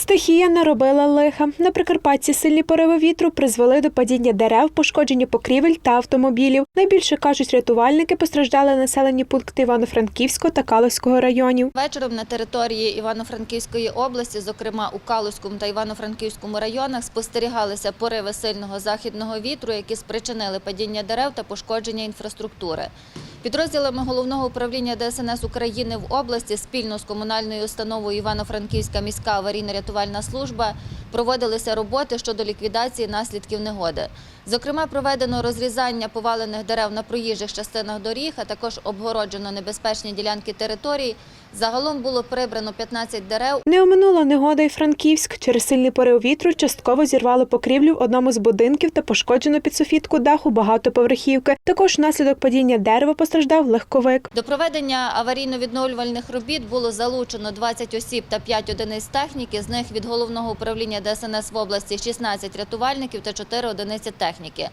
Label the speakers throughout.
Speaker 1: Стихія наробила лиха. На Прикарпатті сильні пориви вітру призвели до падіння дерев, пошкодження покрівель та автомобілів. Найбільше кажуть рятувальники, постраждали населені пункти Івано-Франківського та Каловського районів.
Speaker 2: Вечором на території Івано-Франківської області, зокрема у Калузькому та Івано-Франківському районах, спостерігалися пориви сильного західного вітру, які спричинили падіння дерев та пошкодження інфраструктури. Підрозділами головного управління ДСНС України в області спільно з комунальною установою Івано-Франківська міська аварійно-рятувальна служба проводилися роботи щодо ліквідації наслідків негоди. Зокрема, проведено розрізання повалених дерев на проїжджих частинах доріг, а також обгороджено небезпечні ділянки територій. Загалом було прибрано 15 дерев.
Speaker 1: Не оминула негода і Франківськ. Через сильний порив вітру частково зірвало покрівлю в одному з будинків та пошкоджено підсофітку даху багатоповерхівки. Також внаслідок падіння дерева постраждав легковик.
Speaker 2: До проведення аварійно-відновлювальних робіт було залучено 20 осіб та 5 одиниць техніки. З них від головного управління ДСНС в області 16 рятувальників та 4 одиниці техніки.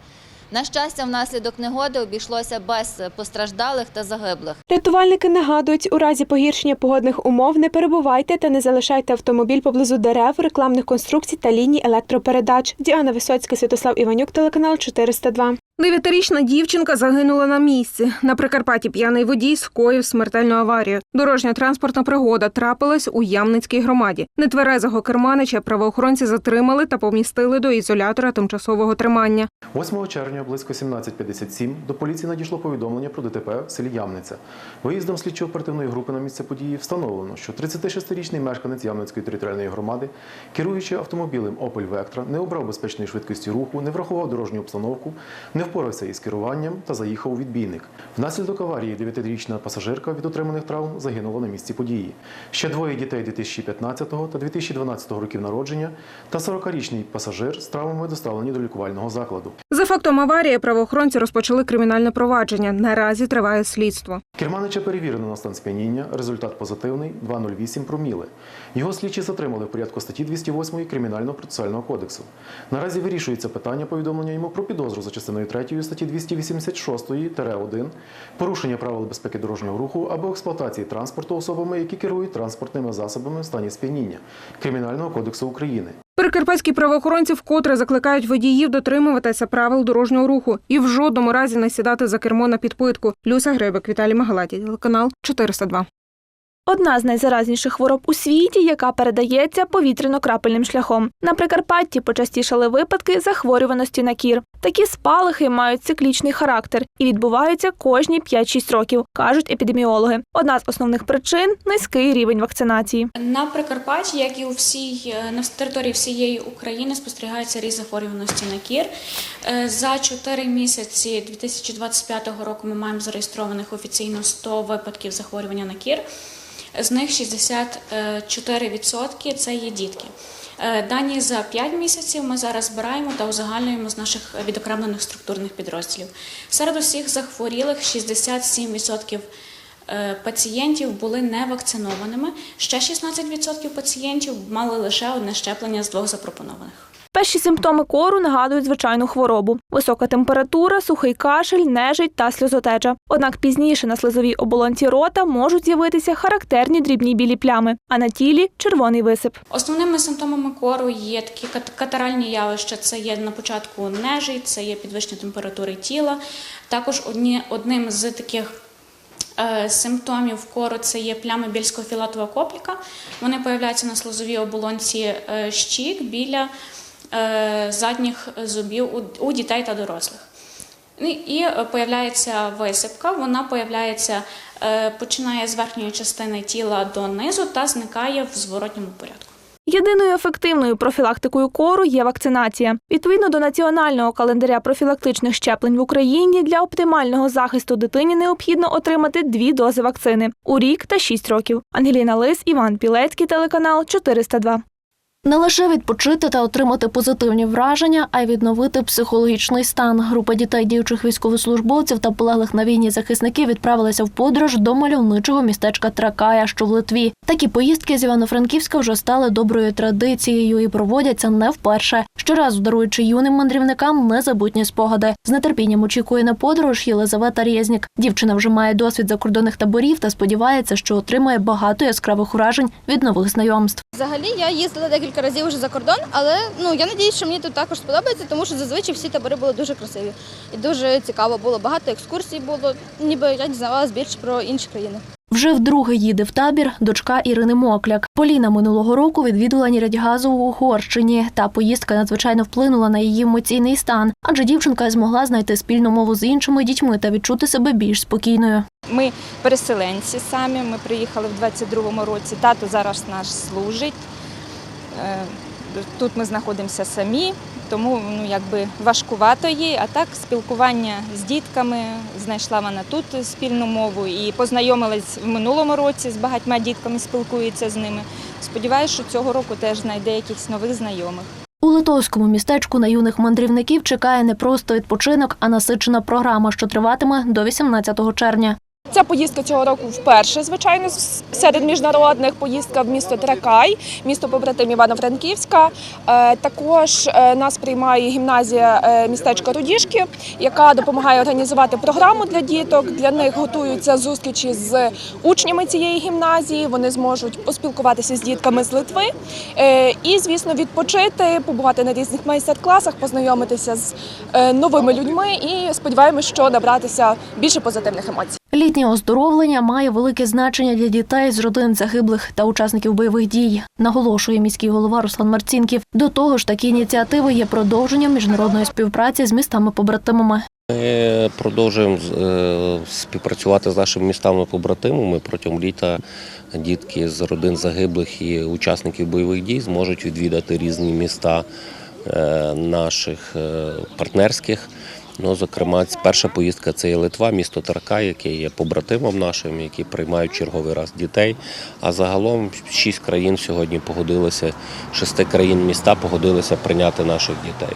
Speaker 2: На щастя, внаслідок негоди обійшлося без постраждалих та загиблих.
Speaker 1: Рятувальники нагадують, у разі погіршення погодних умов не перебувайте та не залишайте автомобіль поблизу дерев, рекламних конструкцій та ліній електропередач. Діана Висоцька, Святослав Іванюк, телеканал 402.
Speaker 3: Дев'ятирічна дівчинка загинула на місці. На Прикарпатті п'яний водій скоїв смертельну аварію. Дорожня транспортна пригода трапилась у Ямницькій громаді. Нетверезого керманича правоохоронці затримали та помістили до ізолятора тимчасового тримання.
Speaker 4: 8 червня близько 17.57 до поліції надійшло повідомлення про ДТП в селі Ямниця. Виїздом слідчо-оперативної групи на місце події встановлено, що 36-річний мешканець Ямницької територіальної громади, керуючи автомобілем Opel Vectra, не обрав безпечної швидкості руху, не врахував дорожню обстановку, не впорався із керуванням та заїхав у відбійник. Внаслідок аварії 9-річна пасажирка від отриманих травм загинула на місці події. Ще двоє дітей 2015 та 2012 років народження та 40-річний пасажир з травмами доставлені до лікувального закладу.
Speaker 3: За фактом аварії правоохоронці розпочали кримінальне провадження. Наразі триває слідство.
Speaker 4: Керманича перевірено на стан сп'яніння. Результат позитивний 2,08 проміли. Його слідчі затримали в порядку статті 208 Кримінального процесуального кодексу. Наразі вирішується питання повідомлення йому про підозру за частиною 3 статті 286-1 порушення правил безпеки дорожнього руху або експлуатації транспорту особами, які керують транспортними засобами в стані сп'яніння Кримінального кодексу України.
Speaker 3: Прикарпатські правоохоронці вкотре закликають водіїв дотримуватися правил дорожнього руху і в жодному разі не сідати за кермо на підпитку. Люся Гребек, Віталій Магалаті, телеканал 402.
Speaker 1: Одна з найзаразніших хвороб у світі, яка передається повітряно-крапельним шляхом. На Прикарпатті почастішали випадки захворюваності на кір. Такі спалахи мають циклічний характер і відбуваються кожні 5-6 років, кажуть епідеміологи. Одна з основних причин низький рівень вакцинації.
Speaker 5: На Прикарпатті, як і у всій е, на території всієї України, спостерігається ріст захворюваності на кір. Е, За 4 місяці 2025 року ми маємо зареєстрованих офіційно 100 випадків захворювання на кір. З них 64% це є дітки. Е, Дані за 5 місяців ми зараз збираємо та узагальнюємо з наших відокремлених структурних підрозділів. Серед усіх захворілих 67% е, пацієнтів були не вакцинованими. Ще 16% пацієнтів мали лише одне щеплення з двох запропонованих.
Speaker 1: Перші симптоми кору нагадують звичайну хворобу: висока температура, сухий кашель, нежить та сльозотеча. Однак пізніше на слизовій оболонці рота можуть з'явитися характерні дрібні білі плями, а на тілі червоний висип.
Speaker 5: Основними симптомами кору є такі кат- катаральні явища. Це є на початку нежить, це є підвищення температури тіла. Також одні, одним з таких е, симптомів кору це є плями більського філатового копліка. Вони появляються на слозовій оболонці е, щік біля задніх зубів у, дітей та дорослих. Ну, І е, появляється висипка, вона появляється, е, починає з верхньої частини тіла донизу та зникає в зворотньому порядку.
Speaker 1: Єдиною ефективною профілактикою кору є вакцинація. Відповідно до національного календаря профілактичних щеплень в Україні для оптимального захисту дитині необхідно отримати дві дози вакцини у рік та 6 років. Ангеліна Лис, Іван Пілецький, телеканал 402.
Speaker 6: Не лише відпочити та отримати позитивні враження, а й відновити психологічний стан. Група дітей діючих військовослужбовців та полеглих на війні захисників відправилися в подорож до мальовничого містечка Тракая, що в Литві. Такі поїздки з Івано-Франківська вже стали доброю традицією і проводяться не вперше. Щоразу даруючи юним мандрівникам незабутні спогади. З нетерпінням очікує на подорож Єлизавета Резнік. Дівчина вже має досвід закордонних таборів та сподівається, що отримає багато яскравих вражень від нових знайомств.
Speaker 7: Взагалі я їздила декілька декілька разів вже за кордон, але ну я надіюсь, що мені тут також сподобається, тому що зазвичай всі табори були дуже красиві і дуже цікаво було. Багато екскурсій було, ніби я дізнавалась більше про інші країни.
Speaker 6: Вже вдруге їде в табір дочка Ірини Мокляк. Поліна минулого року відвідала Нірядьгазу у Угорщині, та поїздка надзвичайно вплинула на її емоційний стан, адже дівчинка змогла знайти спільну мову з іншими дітьми та відчути себе більш спокійною.
Speaker 8: Ми переселенці самі. Ми приїхали в 22-му році. Тато зараз наш служить. Е, Тут ми знаходимося самі, тому ну, якби важкувато їй. А так спілкування з дітками знайшла вона тут спільну мову і познайомилась в минулому році з багатьма дітками, спілкується з ними. Сподіваюся, що цього року теж знайде якихось нових знайомих.
Speaker 6: У литовському містечку на юних мандрівників чекає не просто відпочинок, а насичена програма, що триватиме до 18 червня.
Speaker 9: Ця поїздка цього року вперше, звичайно, серед міжнародних поїздка в місто Тракай, місто побратим Івано-Франківська. Е, Також е, нас приймає гімназія е, містечка Рудішки, яка допомагає організувати програму для діток. Для них готуються зустрічі з учнями цієї гімназії. Вони зможуть поспілкуватися з дітками з Литви і, звісно, відпочити, побувати на різних майстер-класах, познайомитися з новими людьми і сподіваємось, що набратися більше позитивних емоцій.
Speaker 6: Літнє оздоровлення має велике значення для дітей з родин загиблих та учасників бойових дій, наголошує міський голова Руслан Марцінків. До того ж, такі ініціативи є продовженням міжнародної співпраці з містами-побратимами.
Speaker 10: Ми продовжуємо е, співпрацювати з нашими містами-побратимами. Протягом літа дітки з родин загиблих і учасників бойових дій зможуть відвідати різні міста е, наших е, партнерських. Ну, зокрема, перша поїздка це є Литва, місто Тарка, яке є побратимом нашим, які приймають черговий раз дітей. А загалом шість країн сьогодні погодилися, шести країн міста погодилися прийняти наших дітей.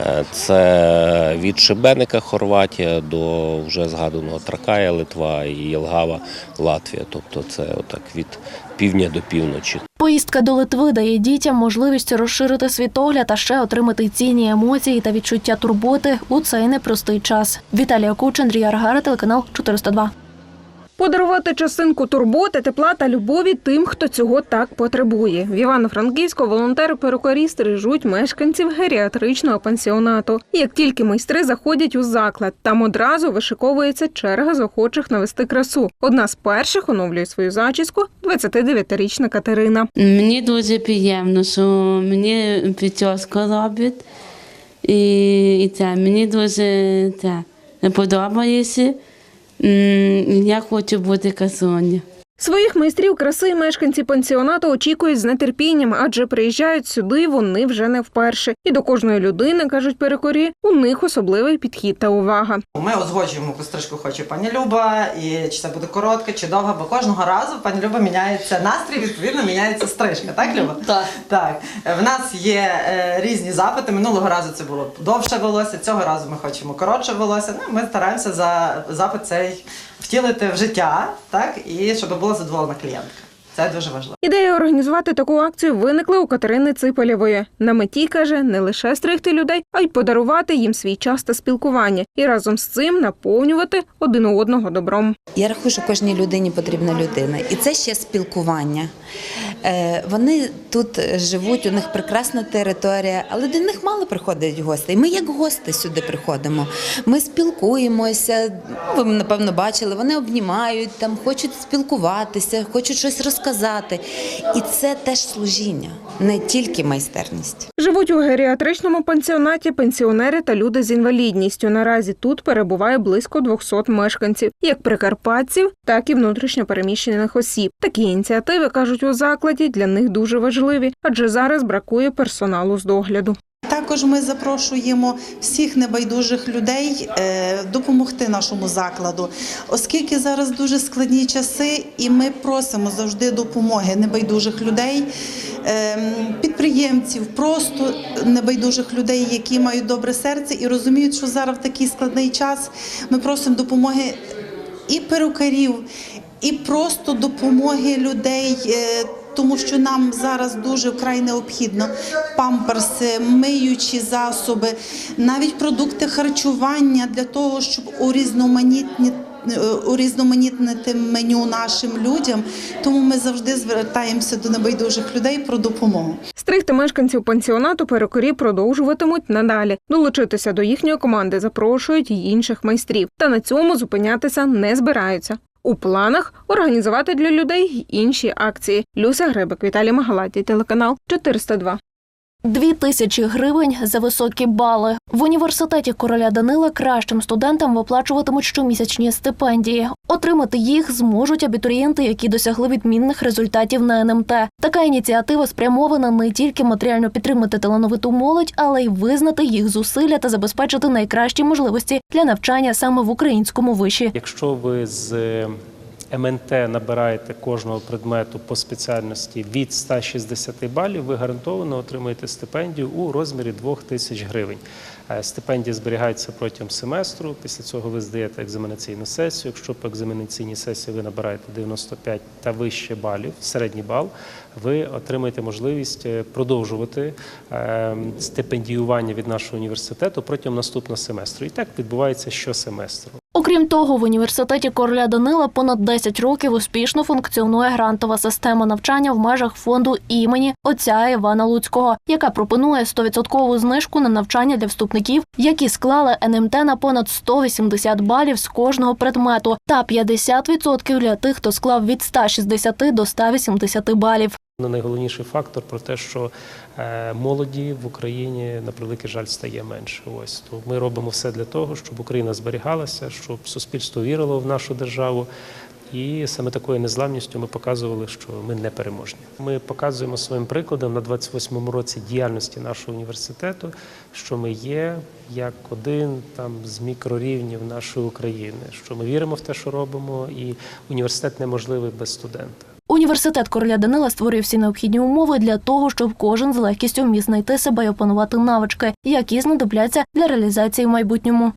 Speaker 10: Е, Це від Шибеника Хорватія до вже згаданого Тракая Литва і Єлгава Латвія. Тобто це отак від півдня до півночі.
Speaker 6: Поїздка до Литви дає дітям можливість розширити світогляд та ще отримати цінні емоції та відчуття турботи у цей непростий час. Віталія Куч, Андрій Аргара, телеканал 402.
Speaker 3: Подарувати частинку турботи, тепла та любові тим, хто цього так потребує. В Івано-Франківську волонтери-перукарі стрижуть мешканців геріатричного пансіонату. Як тільки майстри заходять у заклад, там одразу вишиковується черга з охочих навести красу. Одна з перших оновлює свою зачіску 29-річна Катерина.
Speaker 11: Мені дуже приємно, що мені прическу роблять. І, і це мені дуже це, подобається. Я хочу бути красунею.
Speaker 3: Своїх майстрів краси мешканці пансіонату очікують з нетерпінням, адже приїжджають сюди вони вже не вперше. І до кожної людини, кажуть перекорі, у них особливий підхід та увага.
Speaker 12: Ми узгоджуємо, яку стрижку хоче пані Люба, і чи це буде коротка, чи довга, бо кожного разу пані Люба міняється настрій, відповідно міняється стрижка. Так, Люба?
Speaker 2: Так.
Speaker 12: Так. В нас є е, різні запити. Минулого разу це було довше волосся, цього разу ми хочемо коротше волосся. Ну, ми стараємося за запит цей втілити в життя, так, і щоб була задоволена клієнтка. Це дуже важливо.
Speaker 3: Ідея організувати таку акцію виникла у Катерини Ципалєвої. На меті каже не лише стригти людей, а й подарувати їм свій час та спілкування, і разом з цим наповнювати один одного добром.
Speaker 13: Я рахую, що кожній людині потрібна людина, і це ще спілкування. Е, Вони тут живуть, у них прекрасна територія, але до них мало приходять гостей. Ми як гости сюди приходимо. Ми спілкуємося. ну, Ви напевно бачили, вони обнімають там, хочуть спілкуватися, хочуть щось розказати. І це теж служіння, не тільки майстерність.
Speaker 3: Живуть у геріатричному пансіонаті пенсіонери та люди з інвалідністю. Наразі тут перебуває близько 200 мешканців, як прикарпатців, так і внутрішньопереміщених осіб. Такі ініціативи кажуть у закладі для них дуже важливі, адже зараз бракує персоналу з догляду.
Speaker 14: Також ми запрошуємо всіх небайдужих людей е, допомогти нашому закладу, оскільки зараз дуже складні часи, і ми просимо завжди допомоги небайдужих людей, е, підприємців, просто небайдужих людей, які мають добре серце і розуміють, що зараз в такий складний час ми просимо допомоги і перукарів, і просто допомоги людей. Тому що нам зараз дуже вкрай необхідно памперси, миючі засоби, навіть продукти харчування для того, щоб урізноманітнити е, урізноманітнити меню нашим людям. Тому ми завжди звертаємося до небайдужих людей про допомогу.
Speaker 3: Стригти мешканців пансіонату перукарі продовжуватимуть надалі. Долучитися до їхньої команди запрошують й інших майстрів. Та на цьому зупинятися не збираються. У планах організувати для людей інші акції. Люся Гребик, Віталій Магалаті, телеканал 402.
Speaker 6: Дві тисячі гривень за високі бали. В університеті короля Данила кращим студентам виплачуватимуть щомісячні стипендії. Отримати їх зможуть абітурієнти, які досягли відмінних результатів на НМТ. Така ініціатива спрямована не тільки матеріально підтримати талановиту молодь, але й визнати їх зусилля та забезпечити найкращі можливості для навчання саме в українському виші.
Speaker 15: Якщо ви з МНТ набираєте кожного предмету по спеціальності від 160 балів, ви гарантовано отримаєте стипендію у розмірі 2000 гривень. Е, Стипендія зберігається протягом семестру. Після цього ви здаєте екзаменаційну сесію. Якщо по екзаменаційній сесії ви набираєте 95 та вище балів, середній бал, ви отримаєте можливість е, продовжувати е, стипендіювання від нашого університету протягом наступного семестру. І так відбувається щосеместру.
Speaker 6: Окрім того, в університеті короля Данила понад 10 років успішно функціонує грантова система навчання в межах фонду імені отця Івана Луцького, яка пропонує 100% знижку на навчання для вступників, які склали НМТ на понад 180 балів з кожного предмету, та 50% для тих, хто склав від 160 до 180 балів.
Speaker 15: Ну, Найголовніший фактор про те, що е, молоді в Україні на превеликий жаль стає менше. Ось то ми робимо все для того, щоб Україна зберігалася, щоб суспільство вірило в нашу державу. І саме такою незламністю ми показували, що ми не переможні. Ми показуємо своїм прикладом на 28-му році діяльності нашого університету, що ми є як один там з мікрорівнів нашої України, що ми віримо в те, що робимо, і університет неможливий без студента.
Speaker 6: Університет короля Данила створив всі необхідні умови для того, щоб кожен з легкістю міг знайти себе і опанувати навички, які знадобляться для реалізації в майбутньому.